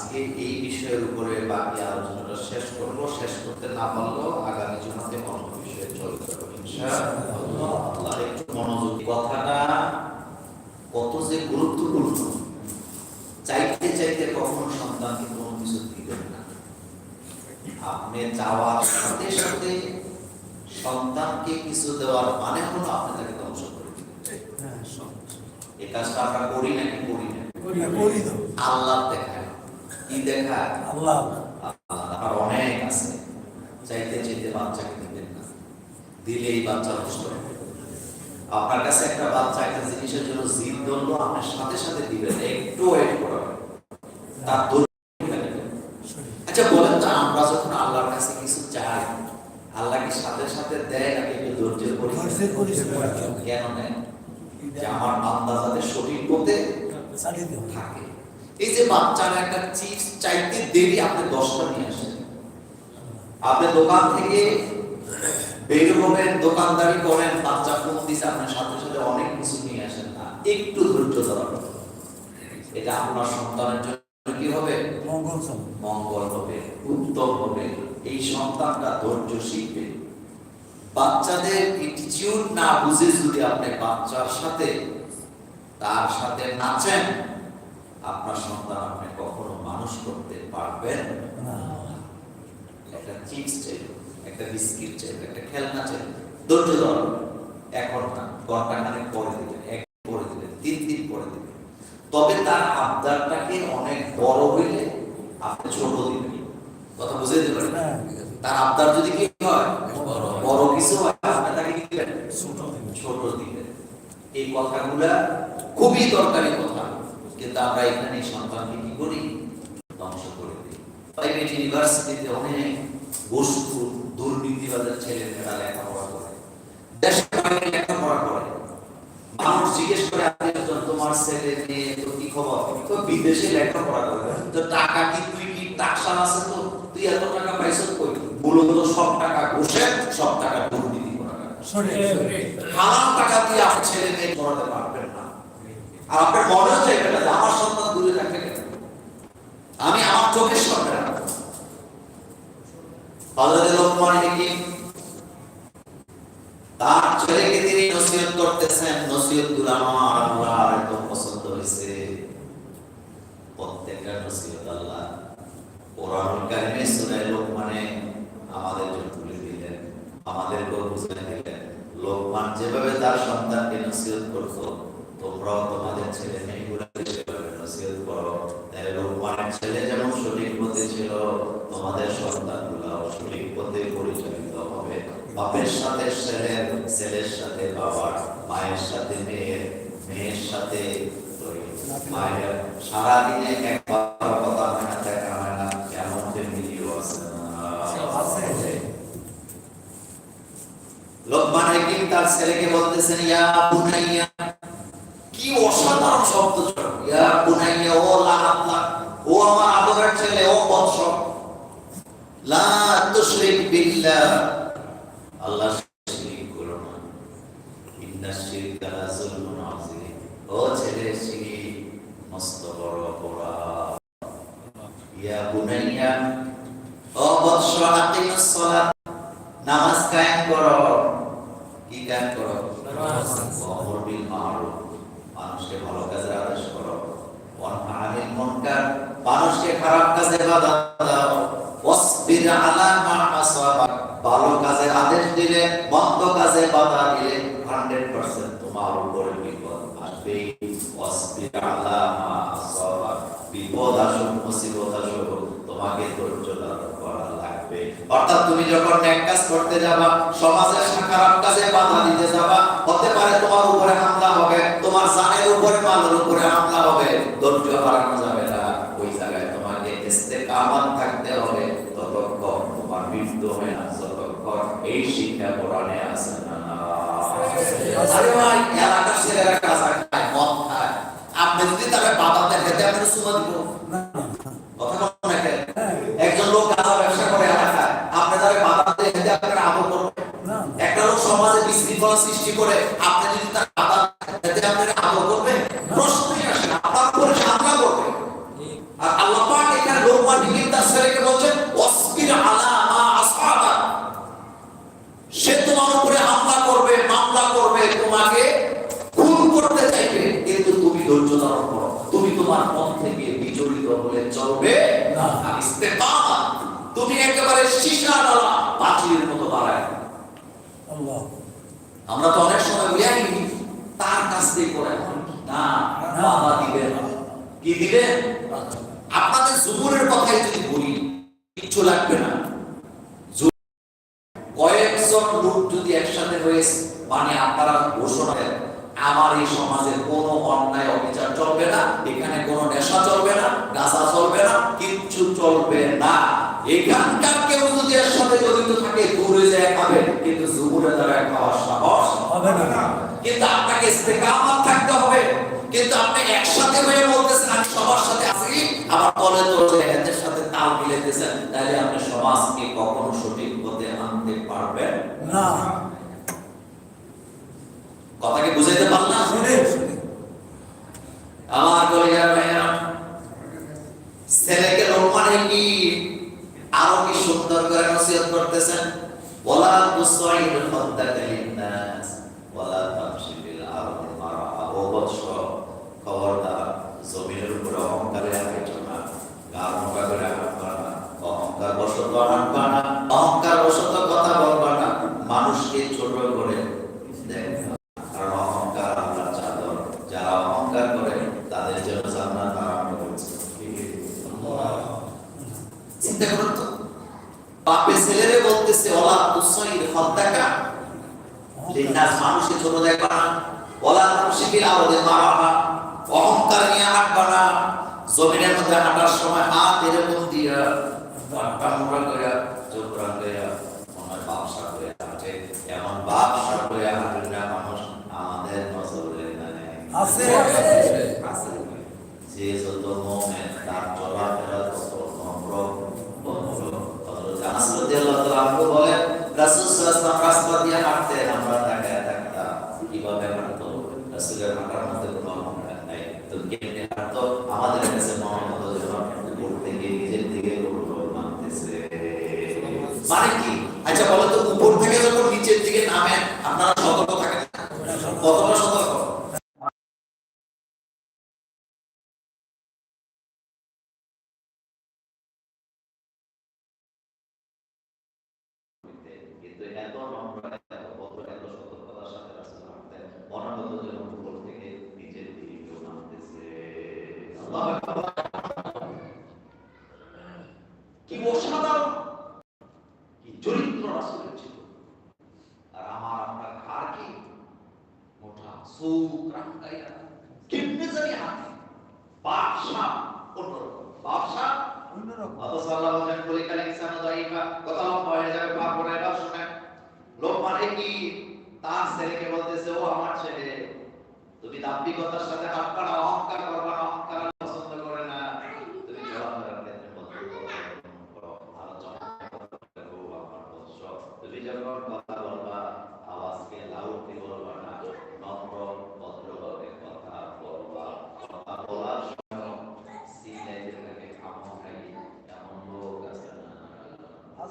আজকে এই বিষয়ের উপরে বাকি আলোচনাটা শেষ করব। শেষ করতে না পারলেও আগামী জমাতে অন্য বিষয়ে ইনশাআল্লাহ। একটু মনোযোগ কথাটা কত যে গুরুত্বপূর্ণ চাইতে চাইতে কখনো সন্তানকে কোনো কিছু দিবেন না। আপনি চাওয়ার সাথে সাথে সন্তানকে কিছু দেওয়ার মানে হলো আপনি তাকে ধ্বংস করে দিবেন। এই কাজটা আমরা করি নাকি করি না। আল্লাহ দেখায়। কি আল্লাহ। আর অনেক আছে। চাইতে চাইতে বাচ্চাকে দিবেন না। দিলেই বাচ্চা নষ্ট হবে। আপনার কাছে একটা বাচ্চা একটা জিনিসের জন্য জিদ ধরলো আপনার সাথে সাথে দিবেন একটু ওয়েট করাবেন। তার আচ্ছা বলেন তো আমরা যখন আল্লাহর কাছে কিছু চাই আল্লাহ কি সাথে সাথে দেয় নাকি একটু ধৈর্যের পরিচয়। কেন নেয় যে আমার বান্দা যাতে সঠিক পথে থাকে। এই যে বাচ্চারা একটা চিপস চাইতে দেরি আপনি দশটা নিয়ে আসেন। আপনি দোকান থেকে বের হবেন দোকানদারি করেন বাচ্চা ফোন দিছে আপনার সাথে সাথে অনেক কিছু নিয়ে আসেন না। একটু ধৈর্য ধরা এটা আপনার সন্তানের জন্য কি হবে? মঙ্গল মঙ্গল হবে উত্তম হবে। এই সন্তানটা ধৈর্য শিখবে। বাচ্চাদের অ্যাটিটিউড না বুঝে যদি আপনি বাচ্চার সাথে তার সাথে নাচেন আপনার সন্তান আপনি কখনো মানুষ করতে পারবেন না। একটা চিপস একটা বিস্কিট একটা খেলনা ধৈর্য ধরো। এখন না ঘণ্টা পরে এক পরে তিন দিন পরে তবে তার আবদারটাকে অনেক বড় হইলে আপনি ছোট দিবেন। কথা বুঝে দিবেন হ্যাঁ। তার আবদার যদি কি হয় বড় কিছু হয় আপনি তাকে কি দিবেন? ছোট দিবে। ছোট দিবেন। এই কথাগুলা খুবই দরকারি কথা। কিন্তু আমরা এখানে সন্তানকে কি করি? ধ্বংস করে দিই। প্রাইভেট ইউনিভার্সিটিতে অনেক বস্তু দুর্নীতিবাদের ছেলেমেয়েরা লেখাপড়া করে। দেশের লেখাপড়া করে। মানুষ জিজ্ঞেস করে আত্মীয়স্বজন, তোমার ছেলে মেয়ে তো কি খবর? তো বিদেশে লেখাপড়া করে। তো টাকা কি তুই কি টাকশাল আছে তো? তুই এত টাকা পাইছ কই? মূলত সব টাকা ঘুষে সব টাকা দুর্নীতি করা টাকা। হারাম টাকা দিয়ে ছেলে মেয়ে পড়াতে পারবেন না। আর আপনার মনে হচ্ছে এটা আমার সন্তান দূরে থাকে আমি আমার চোখের সামনে রাখব লোকমান হাকিম তার ছেলেকে তিনি নসিহত করতেছেন, নসিহতগুলো আমার আল্লাহর এত পছন্দ হয়েছে। প্রত্যেকটা নসিহত আল্লাহ কোরআনুল কারিমে সূরা লোকমানে আমাদের জন্য তুলে দিলেন, আমাদেরকেও বুঝিয়ে দিলেন। লোকমান যেভাবে তার সন্তানকে নসিহত করতো তোমরাও তোমাদের ছেলে মেয়েগুলোকে সেভাবে নসিহত করো। তাহলে লোকমানের ছেলে যেমন সঠিক পথে ছিল তোমাদের সন্তানগুলোও সঠিক পথে পরিচালিত হবে। বাপের সাথে ছেলের ছেলের সাথে বাবার মায়ের সাথে মেয়ের মেয়ের সাথে মায়ের। সারাদিনে একবার কথা হয় না দেখা হয় না এমন ফ্যামিলিও আছে আছে। লোকমান হাকিম তার ছেলেকে বলতেছেন ইয়া বুনাইয়া কি অসাধারণ শব্দ। ইয়া বুনাইয়া ও লাহাতলা ও আমার আদরের ছেলে ও বৎস লা তুশরিক বিল্লাহ। আল্লাহ শিরিক করো না। ইন্না শিরকা লা যুলমুন আযীম। ও ছেলে শিরিক মস্ত বড় অপরাধ। ইয়া বুনাইয়া ও বৎস আকিমুস সালাত। নামাজ কায়েম করো। কি কায়েম করো? নামাজ। ওয়ামুর বিল মারুফ। মানুষকে ভালো কাজের আদেশ করো। ওয়ানহা আনিল মুনকার মানুষকে খারাপ কাজে বাধা দাও। ওয়াসবির আলা মা ভালো কাজে আদেশ দিলে, মন্দ কাজে বাধা দিলে 100% তোমার উপরে বিপদ আসবে ওয়াসবির আলা মা আসাবাক বিপদ আসুক, মুসিবত আসুক, তোমাকে ধৈর্য অর্থাৎ তুমি যখন ন্যাক কাজ করতে যাবা, সমাজের খারাপ কাজে বাধা দিতে যাবা, হতে পারে তোমার উপরে হামলা হবে, তোমার জানের উপরে মালের উপরে হামলা হবে, ধৈর্য হারানো যাবে না। ওই জায়গায় তোমাকে ইস্তেকামাত থাকতে হবে ততক্ষণ তোমার মৃত্যু হয় না ততক্ষণ এই শিক্ষা কোরআনে আছে না। আপনি যদি তাকে বাধা হেতে আপনি সুমা দিব। না কথা কম নাকি? একজন লোক গাঁজা ব্যবসা করে এলাকায় আপনি তাকে বাধা দিয়ে হেতে আপনাকে আদর করবেন না একটা লোক সমাজে বিশৃঙ্খলা সৃষ্টি করে আপনি বাবা দিবেন কি দিবেন আপনাদের জুবুরের কথাই যদি বলি কিচ্ছু লাগবে না। কয়েকজন লোক যদি একসাথে হয়ে মানে আপনারা ঘোষণা দেন আমার এই সমাজে কোনো অন্যায় অবিচার চলবে না এখানে কোনো নেশা চলবে না গাছা চলবে না কিচ্ছু চলবে না। এখানকার কেউ যদি এর সাথে জড়িত থাকে দূরে যায় খাবে কিন্তু জুবুরে দ্বারা খাওয়ার সাহস হবে না। কিন্তু আপনাকে ইস্তেকামত থাকতে হবে কিন্তু আপনি একসাথে হয়ে বলতেছেন আমি সবার সাথে আছি আবার তলে তলে এদের সাথে তাল মিলাইতেছেন। তাহলে আপনি সমাজকে কখনো সঠিক পথে আনতে পারবেন না। কথা কি বুঝাইতে পারলাম? শুনে আমার কলিজার ভাইরা ছেলেকে লোকমানে কি আরও কি সুন্দর করে নসিহত করতেছেন? ওয়ালা তুসাইল খাদ্দাকা লিন্নাস ওয়ালা তামশি বিল আরদি মারহা ও বৎস খবরদার জমিনের উপরে অহংকারে হাঁটো না গার মোটা করে হাঁটবা না অহংকার বশত হাঁটবা না অহংকার বশত কথা বলবা না মানুষকে ছোট করে দেখবা কারণ অহংকার আল্লাহর চাদর যারা অহংকার করে তাদের জন্য জান্নাত আরাম করেছে চিন্তা করুন তো বাপে ছেলেরে বলতেছে ওলা তুসাইর খদ্দাকা লিন্নাস মানুষকে ছোট দেখবা না ওলা তামশিকিল আরদে মারাহা অহংকার নিয়ে হাঁটবা না জমিনের মধ্যে হাঁটার সময় হাত এরকম দিয়া পাট্টা মোড়া করে চোখ রান করে মনে হয় বাপসা করে হাঁটে এমন বাপসা করে হাঁটে না মানুষ আমাদের নজরে নাই আছে আছে যে যত মোমেন তার চলাফেরা তত নম্র ভদ্র হযরত আনাস রাদিয়াল্লাহু তাআলা বলেন, রাসূল সাল্লাল্লাহু আলাইহি দিয়ে হাঁটতেন আমরা তাকায় থাকতাম। কীভাবে হাঁটতো রাসূলের হাঁটার মধ্যে কোনো অহংকার নাই। তো কেমনে হাঁটতো আমাদের কাছে হতো যেন উপর থেকে নিজের দিকে উল্টো নামতেছে। মানে কি? আচ্ছা বলো তো, উপর থেকে যখন নিচের দিকে নামে আপনারা সতর্ক থাকেন? কতটা সতর্ক কিন্তু এত নম্র এত ভদ্র এত সতর্কতার সাথে রাসূল হাঁটতেন মনে হতো যেন উপর থেকে নিচের দিকে কেউ নামতেছে আল্লাহু আকবার। কি অসাধারণ কি চরিত্র রাসূলের ছিল আর আমার আপনার ঘাড় কি মোটা সুখ রাখাইয়া কেমনে জানি হাতে বাদশা অন্যরকম। কথা লম্বা হয়ে যাবে, পাপ করে এবার শুনেন। লোক মানে কি, তার ছেলেকে বলতেছে আমার ছেলে, তুমি দাম্ভিকতার সাথে হাঁটবা না অহংকার করবা না অহংকার আল্লাহ পছন্দ করে না তুমি চলাফেরার ক্ষেত্রে ভদ্রতা অবলম্বন করো আলোচনা করো আমার বৎস তুমি যখন কথা বলবা আওয়াজকে লাউডলি বলবা না নম্র ভদ্রভাবে কথা বলবা কথা বলার সময় সিলেটের থেকে খামো খাই এমন লোক আছে না আছে আপনি আবার মনে করেন, আল্লাহ, আপনিও তো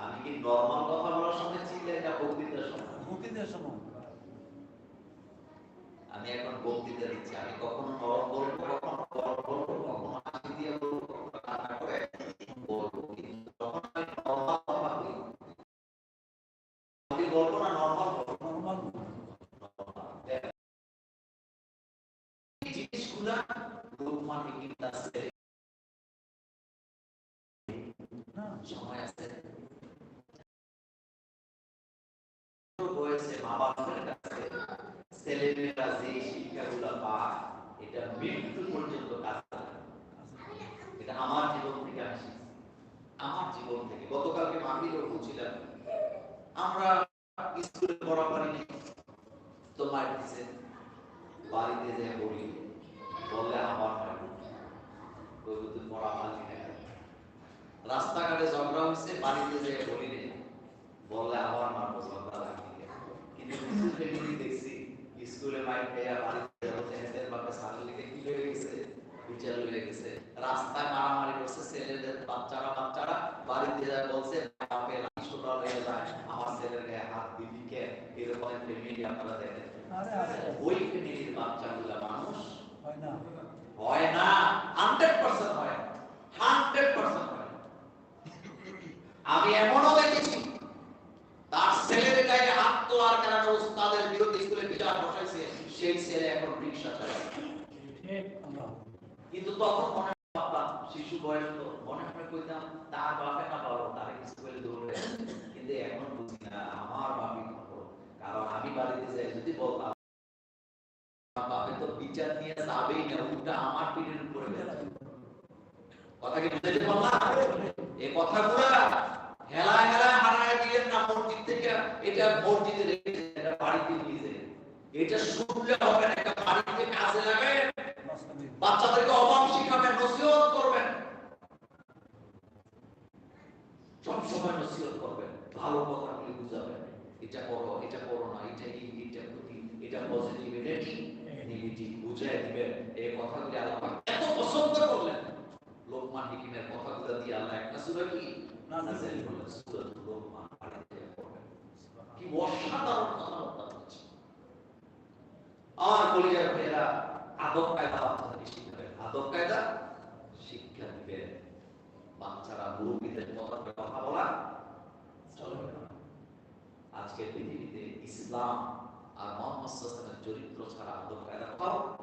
আমি কি নর্মাল কথা বলার সময় চিল্লাই বক্তৃতার সময় মুক্তিদের সময় আমি এখন বক্তৃতা দিচ্ছি। আমি কখনো নরম গেছে। রাস্তায় মারামারি করছে ছেলেদের বাচ্চারা বাচ্চারা বাড়িতে যায় বলছে বাপে রাষ্ট্রটা হয়ে যায় আমার ছেলের গায়ে হাত দিবি কে এরকম ফ্যামিলি আপনারা দেখেন। ওই ফ্যামিলির বাচ্চাগুলা মানুষ হয় না। হয় না হান্ড্রেড পার্সেন্ট হয় হান্ড্রেড পার্সেন্ট হয় আমি এমনও দেখেছি তার ছেলের গায়ে হাত তোলার কারণে উস্তাদের বিরুদ্ধে স্কুলে বিচার বসাইছে সেই ছেলে এখন রিক্সা চালায়। কিন্তু তখন মনে ভাবতাম শিশু বয়স তো। মনে মনে কইতাম, তার বাপে না পারো তার স্কুলে দৌড়ে কিন্তু এখন বুঝি না, আমার বাপই ভালো কারণ আমি বাড়িতে যাই, যদি বলতাম বাপে তো বিচার নিয়ে যাবেই না আমার পিঠের উপরে কথা কি হেলা হেলা হারায় দিলেন না মসজিদ থেকে এটা মসজিদে রেখে এটা বাড়িতে নিয়ে এটা শুনলে হবে না, এটা বাড়িতে কাজে বাস্তবিক বাচ্চাদেরকে অভাব শিখাবেন, নসিহত করবেন। সব সময় নসিহত করবেন, ভালো কথাগুলি বুঝাবেন। এটা করো এটা করো না, এটা কি এটা ক্ষতি, এটা পজিটিভ এটা নেগেটিভ বুঝাই দিবেন। এই কথাগুলি আল্লাহ এত পছন্দ করলেন। লোকমান হিকিমের কথাগুলো দিয়ে আল্লাহ একটা সূরা কি? নাযিল করলেন সূরা লোকমান কি অসাধারণ কথাবার্তা বলছে আমার কলিজার ভাইয়েরা, আদব কায়দা আদব কায়দা শিক্ষা দিবেন বাচ্চারা মুরব্বীদের বলে কথা বলা চলবে না। আজকে পৃথিবীতে ইসলাম আর মোহাম্মদ সাল্লাল্লাহু চরিত্র ছাড়া আদব কায়দা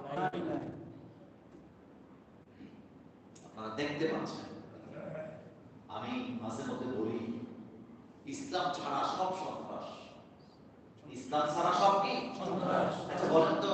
নাই। আপনারা দেখতে পাচ্ছেন। আমি মাঝে মধ্যে বলি ইসলাম ছাড়া সব সন্ত্রাস। ইসলাম ছাড়া সব কি? সন্ত্রাস। আচ্ছা বলেন তো।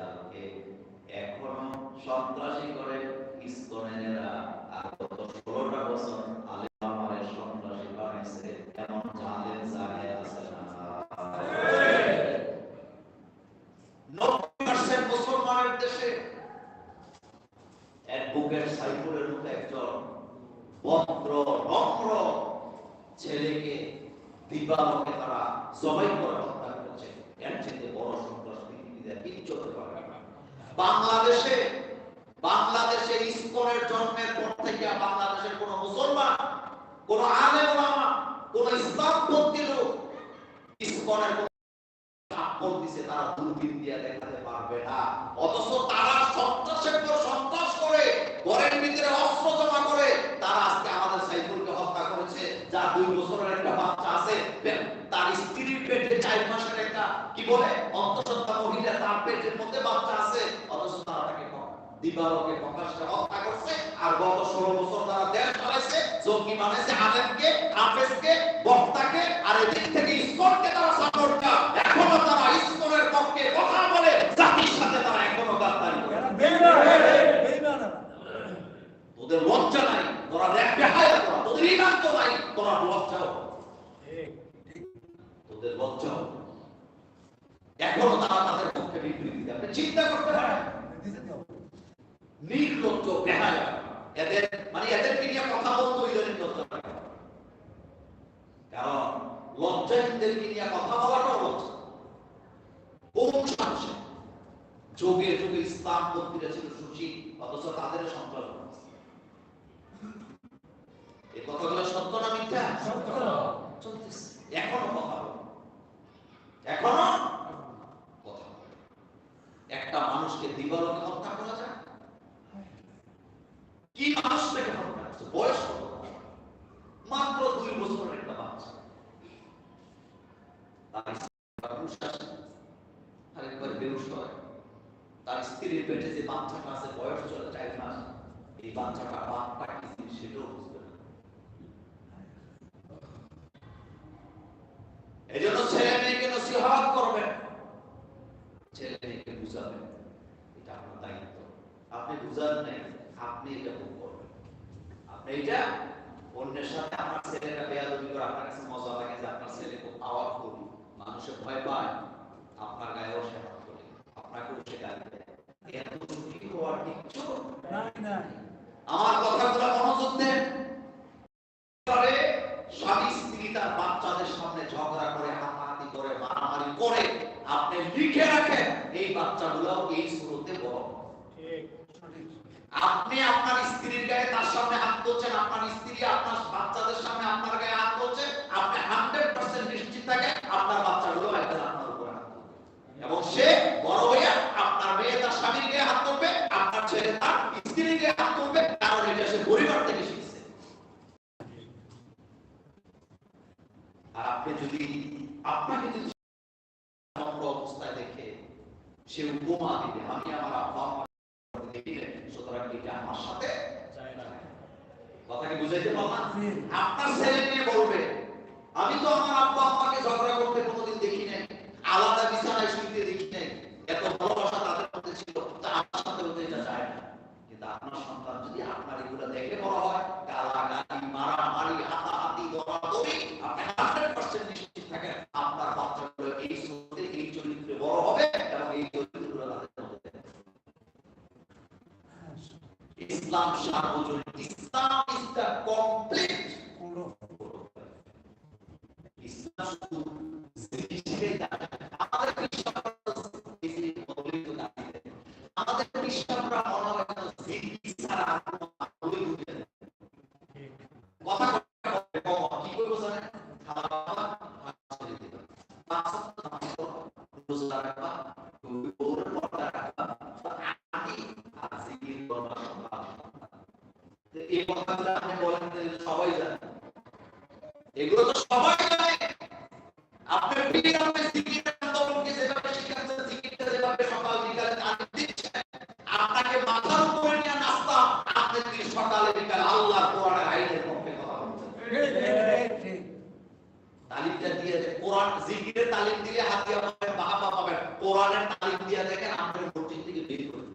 সাল্লাল্লাহু এখনও সন্ত্রাসী করে আর গত 16টা বছর একজন ছেলেকে দিবালোকে তারা জবাই করে হত্যা করেছে এর চেয়ে বড় সন্ত্রাস পৃথিবীতে কিচ্ছু হতে পারে না। বাংলাদেশে বাংলাদেশে ইসকনের জন্মের পর থেকে বাংলাদেশের কোন মুসলমান, কোন ওলামা কোন ইসলামপন্থী লোক ইসকনের কোন দিছে, তারা দিয়ে দেখাতে পারবে না। অথচ তারা সন্ত্রাসের পর সন্ত্রাস করে, ঘরের ভিতরে অস্ত্র জমা করে, তারা আজকে আমাদের সাইফুলকে হত্যা করেছে, যার দুই বছরের একটা বাচ্চা আছে। তার স্ত্রীর পেটে চার মাসের একটা, কি বলে, অন্তঃসত্ত্বা মহিলা, তার পেটের মধ্যে বাচ্চা আছে। দিবালোকে প্রকাশ্যে হত্যা করছে। আর গত ষোলো বছর তারা দেশ চালাইছে জঙ্গি বানাইছে, আলেমকে বক্তাকে, আর এদিক থেকে ইসকনকে তারা সাপোর্ট দেয় এখনও তারা ইসকনের পক্ষে কথা বলে জাতির সাথে তারা এখনও গাদ্দারি করে এরা বেঈমান, বেঈমান এরা। তোদের লজ্জা নাই তোরা দেখ বেহায়া তোরা তোদের ইমান তো নাই তোরা লজ্জাও তোদের লজ্জাও এখনও তারা তাদের পক্ষে বিবৃতি দেয় আপনি চিন্তা করতে পারেন দিতে দাও। নির্লজ্জ বেহায়া এদের মানে এদেরকে নিয়ে কথা বলতে ইদানিং লজ্জা লাগে কারণ লজ্জাহীনদেরকে নিয়ে কথা বলাটাও লজ্জা কোন সাহসে যোগে যোগে ইসলাম মন্দিরে ছিল সুচি অথচ তাদের সন্ত্রাস হচ্ছে। এই কথাগুলো সত্য না মিথ্যা সত্য। চলতেছে এখনও কথা বলে এখনও কথা বলে একটা মানুষকে দিবালোকে হত্যা করা যায় কি মানুষটাকে হত্যা করছে বয়স কত মাত্র দুই বছরের একটা বাচ্চা তার হয় স্ত্রীর পেটে যে বাচ্চাটা আছে বয়স চলে মাস এই বাচ্চাটা বাপটা কি সেটাও বুঝবে না এই জন্য ছেলে মেয়েকে নসিহত করবেন ছেলে মেয়েকে বুঝাবেন এটা আপনার দায়িত্ব আপনি বুঝান নাই আপনি এটা করবেন আপনি এটা অন্যের সাথে আপনার ছেলেটা বেয়াদবি করে আপনার কাছে মজা লাগে যে আপনার ছেলে খুব পাওয়ারফুল মানুষে ভয় পায় আপনার গায়েও সে হাত তোলে আপনাকে বসে গালি দেয় এত চুপি হওয়ার কিচ্ছু নাই নাই আমার কথাগুলো মনোযোগ দেন স্বামী স্ত্রী তার বাচ্চাদের সামনে ঝগড়া করে হাতাহাতি করে মারামারি করে আপনি লিখে রাখেন এই বাচ্চাগুলো এই শুরুতে বড়। আপনি আপনার স্ত্রীর গায়ে তার সামনে হাত তুলছেন আপনার স্ত্রী আপনার বাচ্চাদের সামনে আপনার গায়ে হাত তুলছে আপনি হান্ড্রেড পার্সেন্ট নিশ্চিত থাকেন আপনার বাচ্চাগুলো একদিন আপনার উপরে হাত এবং সে বড় হইয়া আপনার মেয়ে তার স্বামীর গায়ে হাত তুলবে আপনার ছেলে তার স্ত্রীর গায়ে হাত তুলবে কারণ এটা সে পরিবার থেকে শিখছে। আর আপনি যদি আপনাকে যদি অবস্থায় দেখে সে উপমা দিবে আমি আমার আব্বা সুতরাং এটা আমার সাথে কথা কি বুঝাইতে পারলাম? আপনার ছেলে মেয়ে বলবে আমি তো আমার আব্বা আম্মাকে ঝগড়া করতে কোনোদিন দেখি নাই আলাদা বিছানায় শুইতে দেখি নাই এত ভালোবাসা তাদের মধ্যে ছিল তা আমার সাথে হতে এটা চায় না। আপনার সন্তান যদি আপনার এগুলো দেখে বড় হয়, গালাগালি, মারামারি, হাতাহাতি, দৌড়াদৌড়ি, আপনি হান্ড্রেড পার্সেন্ট নিশ্চিত থাকেন আপনার বাচ্চাগুলো এই সুন্দর এই চরিত্রে বড় হবে এবং এই চরিত্রগুলো ইসলাম সার্বজনীন। ইসলাম ইজ দ্য কমপ্লিট তালিমটা দিয়ে কোরআন তালিম দিলে হাতিয়া বাহাবা কোরআনের তালিম দিয়ে দেখেন আপনার মসজিদ থেকে বের করে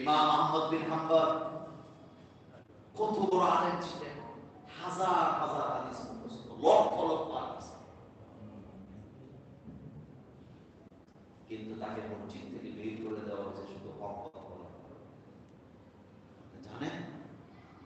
ইমাম আহমদ বিন কত ছিলেন। হাজার হাজার হাদিস লক্ষ লক্ষ হাদিস কিন্তু তাকে মসজিদ থেকে বের করে দেওয়া হয়েছে শুধু হক কথা বলার কারণে। জানেন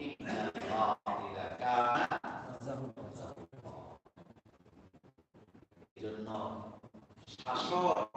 বাতিল ইন্নাল বাতিলা কানা এজন্য শাসক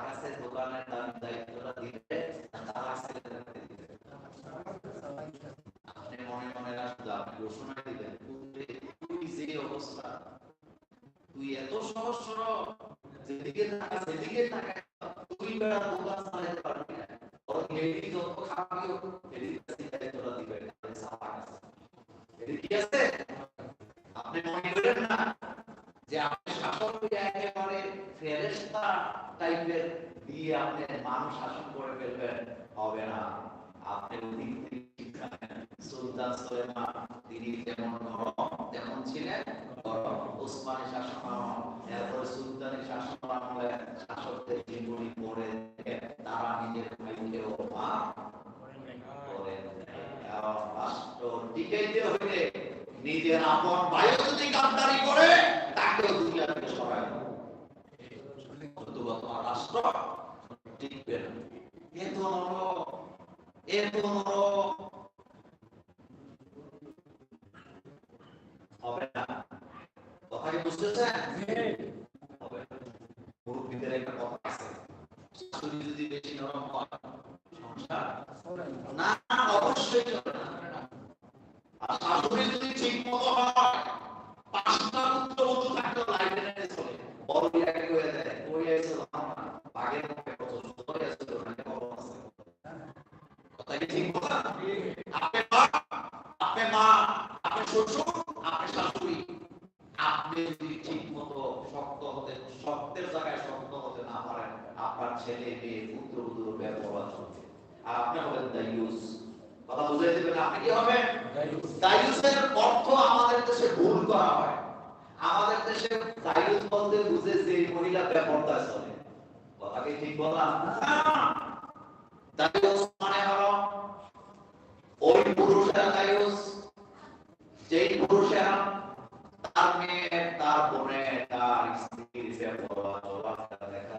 কাছে দোকানের দাম দায়িত্বটা দিতে তার আসতে দিতে আপনি মনে মনে রাখতে আপনি ঘোষণা দিবেন তুই যে অবস্থা, তুই এত সহজ সরল, যেদিকে তাকা সেদিকে তাকা তুই বেড়া দোকান চালাতে পারবি না। ওর মেয়েটি যত খাবি করে ফেলবেন হবে না। আপনি। সুলতান সুলেমান তিনি যেমন নরম তেমন ছিলেন গরম ওসমানী শাসন এরপরে সুলতানি শাসন আমলে শাসকদের জীবনী পড়ে তারা নিজের ভাইকেও রাষ্ট্র টিকাইতে হইলে নিজের আপন ভাইও যদি গাদ্দারি করে তাকেও দুনিয়া থেকে তোমার রাষ্ট্র টিকবে না। নর হবে না বুঝতেছেন শাশুড়ি যদি বেশি নরম হয় না অবশ্যই চলে না আর শাশুড়ি যদি ঠিক মতো হয় পাঁচটা চলে বড় বিয়াকে কয়ে আপনার ছেলে মেয়ে পুত্র পুত্র ব্যবহার চলবে আর আপনি হবেন দায়ুস কথা বুঝাই দেবেন আপনি কি হবেন? দায়ুসের অর্থ আমাদের দেশে ভুল করা হয়। আমাদের দেশে দায়ুস বলতে বুঝে যে মহিলা ব্যবহার চলে। কথা কি ঠিক বললাম দায়ুস মানে হলো ওই পুরুষেরা দায়ুস যেই পুরুষেরা তার মেয়ে তার বোনে তার স্ত্রীর ব্যবহার চলাফেরা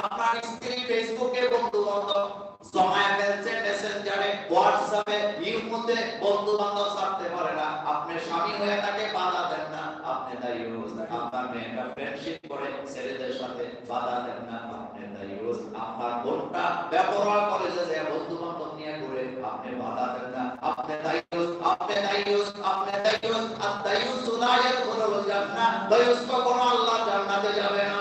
আপনারা স্ত্রী ফেসবুকে বন্ধু বান্ধব জমায় ফেলছে মেসেঞ্জারে হোয়াটসঅ্যাপে ইউমোতে বন্ধু বান্ধব ছাড়তে পারে না। আপনি স্বামী হয়ে তাকে বাধা দেন না। আপনি দায়ী আপনার মেয়েটা ফ্রেন্ডশিপ করে ছেলেদের সাথে বাধা দেন না। আপনি দায়ী আপনার বোনটা ব্যবহার করে যে বন্ধু বান্ধব নিয়ে ঘুরে আপনি বাধা দেন না। আপনি দায়ী আপনি দায়ী আপনি দায়ী আর দায়ী সুদায়ের কোনো জান্নাত দায়ী কখনো আল্লাহ জান্নাতে যাবে না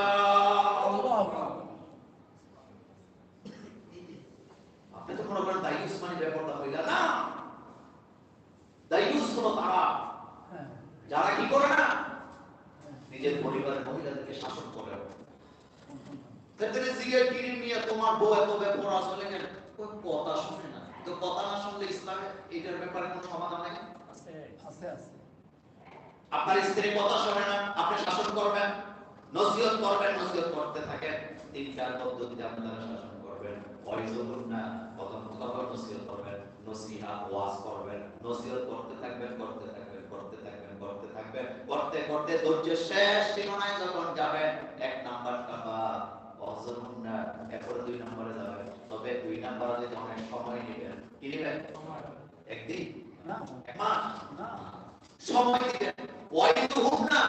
আপনি তো মনে ব্যাপারটা হইলা না। দায়ুস হলো তারা। যারা কি করে না? নিজের পরিবারের মহিলাদেরকে শাসন করে। ভেতরে সিগারেট কিনে নিয়ে তোমার বউ এত ব্যাপার আসলে কেন? ওই কথা শুনে না। তো কথা না শুনলে ইসলামে এটার ব্যাপারে কোনো সমাধান নেই? আপনার স্ত্রী কথা শোনে না আপনি শাসন করবেন নসিহত করবেন নসিহত করতে থাকেন। তিন চার পদ্ধতিতে আপনারা শাসন না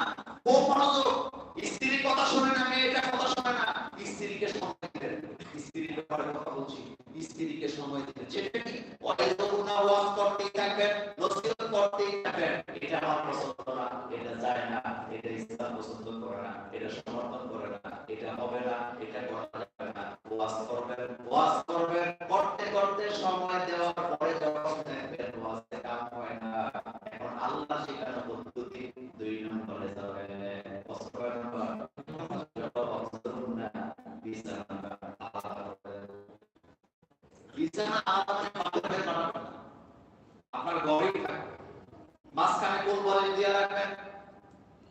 কথা শুনে না মেয়েটার কথা শুনে না স্ত্রীকে সময় দিবেন। ব্যাপারে কথা বলছি স্ত্রীকে সময় দিতে সেটা কি? ওয়াইদু ওয়াজ করতেই থাকবেন, নসিহত করতেই থাকবেন, এটা আমার পছন্দ না এটা যায় না এটা ইসলাম পছন্দ করে। না এটা সমর্থন করে। না এটা হবে না, এটা করা যাবে না। ওয়াজ করবেন ওয়াজ করবেন, করতে করতে সময় দেওয়ার বিছানা আলাদা মানে বাথরুমে বানাবেন না। আপনার ঘরেই থাকবে মাঝখানে কোল বালিশ দিয়ে রাখবেন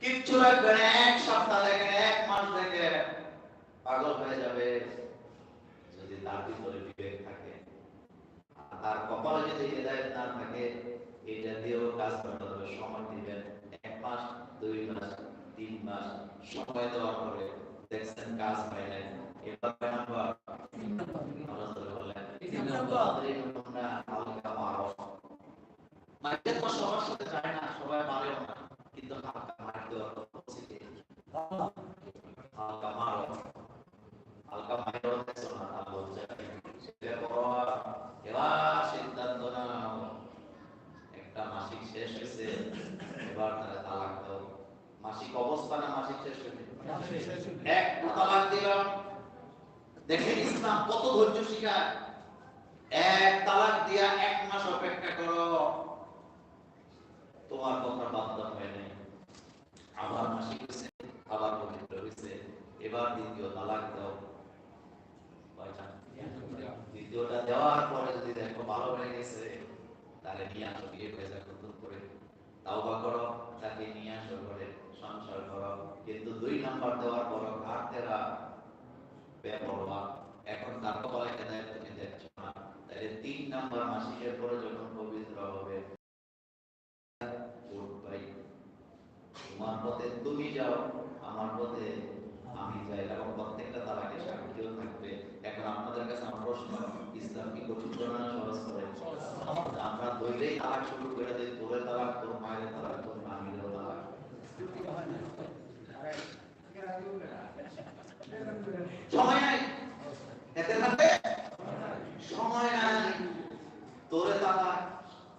কিচ্ছু রাখবেন এক সপ্তাহ দেখেন এক মাস দেখেন পাগল হয়ে যাবে যদি তার ভিতরে বিবেক থাকে আর তার কপালে যদি হেদায়ত না থাকে এটা দিয়েও কাজ করতে হবে সময় দিবেন এক মাস দুই মাস তিন মাস সময় দেওয়ার পরে দেখছেন কাজ হয় নাই এবার কয় নাম্বার আল্লাহ তাআলা বলেন তিন নাম্বার। আদরিকুমুন্না হালকা মারুফ মাইতে তো সবার সাথে যায় না সবাই মারেও না কিন্তু হালকা মার দেওয়ার কথা হালকা মারো হালকা মারো না বলছে। সেটা পর এবার সিদ্ধান্ত নাও। একটা মাসিক শেষ হয়েছে এবার তারা তালাক দাও। মাসিক অবস্থা না মাসিক শেষ হয়েছে। এক তালাক দিলাম। দেখেন ইসলাম কত ধৈর্য শিখায়। এক তালাক দিয়া এক মাস অপেক্ষা করো। তোমার কথা বাদ হয় নাই। আবার মাসিক হয়েছে আবার পবিত্র হয়েছে এবার দ্বিতীয় তালাক দাও। দ্বিতীয়টা দেওয়ার পরে যদি দেখো ভালো হয়ে গেছে, তাহলে নিয়ে আসো, বিয়ে হয়ে যাক নতুন করে। তাওবা করো, তাকে নিয়ে আসো ঘরে, সংসার করো কিন্তু দুই নাম্বার দেওয়ার পর ঘাট তেরা বেপরোয়া। এখন তার কপালে কেদায় তুমি দেখছ। তাহলে তিন নাম্বার মাসিকের পরে যখন পবিত্র হবে তোমার পথে তুমি যাও, আমার পথে আমি যাই। এবং প্রত্যেকটা তালাকে সাক্ষীও থাকবে। এখন আপনাদের কাছে আমার প্রশ্ন, ইসলাম কি কঠিন করে না সহজ করে? আমরা দইলেই তালাক শুরু করে দিই তোরে তালাক তোর মায়ের তালাক তোর নানিরও তালাক সময় নাই, এতে থাকবে? তোরে তালাক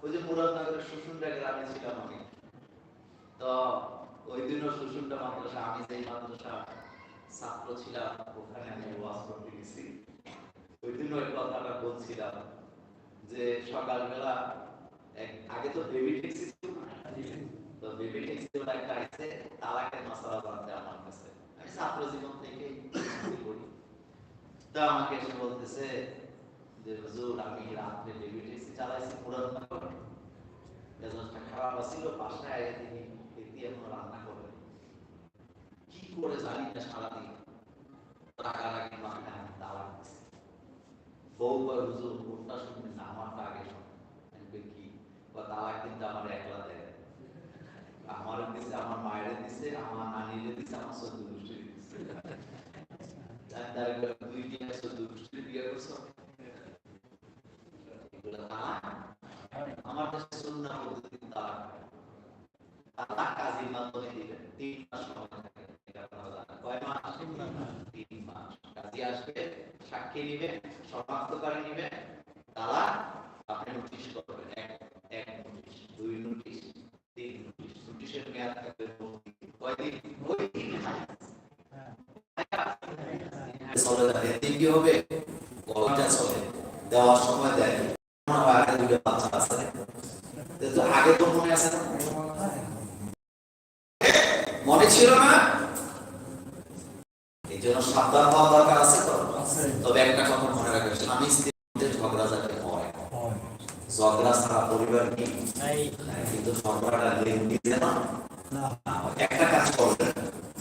ওই যে মুরাদনগরের সুসুন্ডা গ্রামে ছিলাম আমি। তো ওই দিনও সুসুন্ডা মাদ্রাসা আমি যেই মাদ্রাসা ছাত্র ছিলাম, ওখানে আমি ওয়াজ করতে গেছি। ওই দিনও ওই কথাটা বলছিলাম যে সকালবেলা আগে তো বেবি ট্যাক্সি ছিল তো বেবি ট্যাক্সি একটা আছে তালাকের মশলা জানতে আমার কাছে। আমি ছাত্র জীবন থেকে করি তো আমাকে এসে বলতেছে আমার একলা নাই। দিছে আমার মায়ের দিছে আমার নানির দিছে আমার চোদ্দ গোষ্ঠীর দিছে কই, তুই কি আর বিয়ে করছ। হয়। দেওয়ার সময় দেয় মনে হয় আগে দুটো বাচ্চা আছে তো আগে তো মনে আছে না মনে ছিল না এই জন্য সাবধান হওয়া দরকার আছে তো তবে একটা কথা মনে রাখবে স্বামী স্ত্রীর মধ্যে ঝগড়া যাতে হয় ঝগড়া ছাড়া পরিবার কি কিন্তু ঝগড়াটা লেন দিতে না একটা কাজ করবেন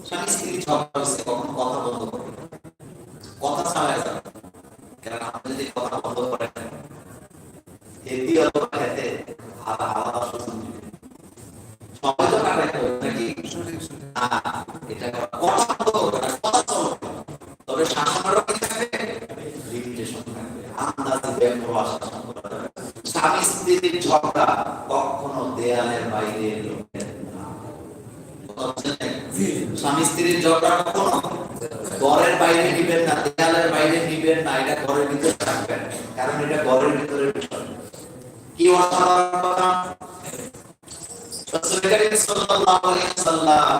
স্বামী স্ত্রী ঝগড়া হচ্ছে কখনো কথা বন্ধ করবেন না। কথা ছাড়া যাবে কারণ আপনি যদি কথা বন্ধ করেন এটি অথবা খেতে আলাদা আলাদা সুযোগ দিবে সময় তো কাটাইতে হবে নাকি না, এটা করা- কথা বন্ধ করবে না, কথা চলবে না। তবে শাসনেরও কি থাকবে লিমিটেশন থাকবে আন্দাজে ব্যাপার শাসন করা যাবে না। স্বামী স্ত্রীর ঝগড়া কখনো দেয়ালের বাইরে? স্বামী স্ত্রীর ঝগড়া কখনো ঘরের বাইরে নিবেন না, দেয়ালের বাইরে নিবেন না, এটা ঘরের ভিতরে রাখবেন কারণ এটা ঘরের ভিতরে কি অসাধারণ কথা। সাল্লাল্লাহু আলাইহি ওয়াসাল্লাম